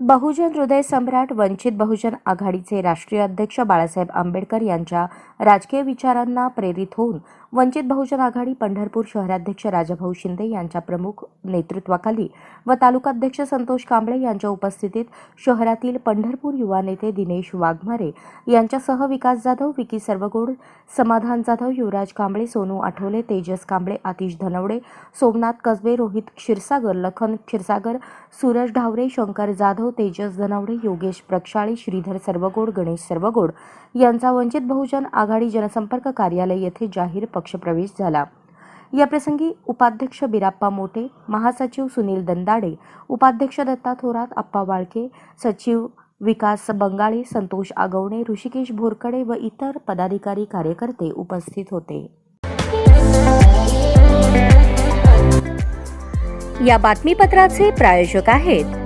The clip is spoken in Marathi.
बहुजन हृदय सम्राट वंचित बहुजन आघाडीचे राष्ट्रीय अध्यक्ष बाळासाहेब आंबेडकर यांच्या राजकीय विचारांना प्रेरित होऊन वंचित बहुजन आघाडी पंढरपूर शहराध्यक्ष राजाभाऊ शिंदे यांच्या प्रमुख नेतृत्वाखाली व तालुकाध्यक्ष संतोष कांबळे यांच्या उपस्थितीत शहरातील पंढरपूर युवा नेते दिनेश वाघमारे यांच्यासह विकास जाधव विकी सर्वगोड समाधान जाधव युवराज कांबळे सोनू आठवले तेजस कांबळे आतिश धनवडे सोमनाथ कसबे रोहित क्षीरसागर लखन क्षीरसागर सूरज ढावरे शंकर जाधव तेजस धनावडे योगेश प्रक्षाळे श्रीधर सर्वगोड गणेश सर्वगोड यांचा वंचित बहुजन आघाडी जनसंपर्क कार्यालय येथे जाहीर पक्षप्रवेश झाला. याप्रसंगी उपाध्यक्ष बिराप्पा मोठे महासचिव सुनील दंदाडे उपाध्यक्ष दत्ता थोरात आप्पा वाळके सचिव विकास बंगाळे संतोष आगवणे ऋषिकेश भोरकडे व इतर पदाधिकारी कार्यकर्ते उपस्थित होते. या बातमीपत्राचे प्रायोजक आहेत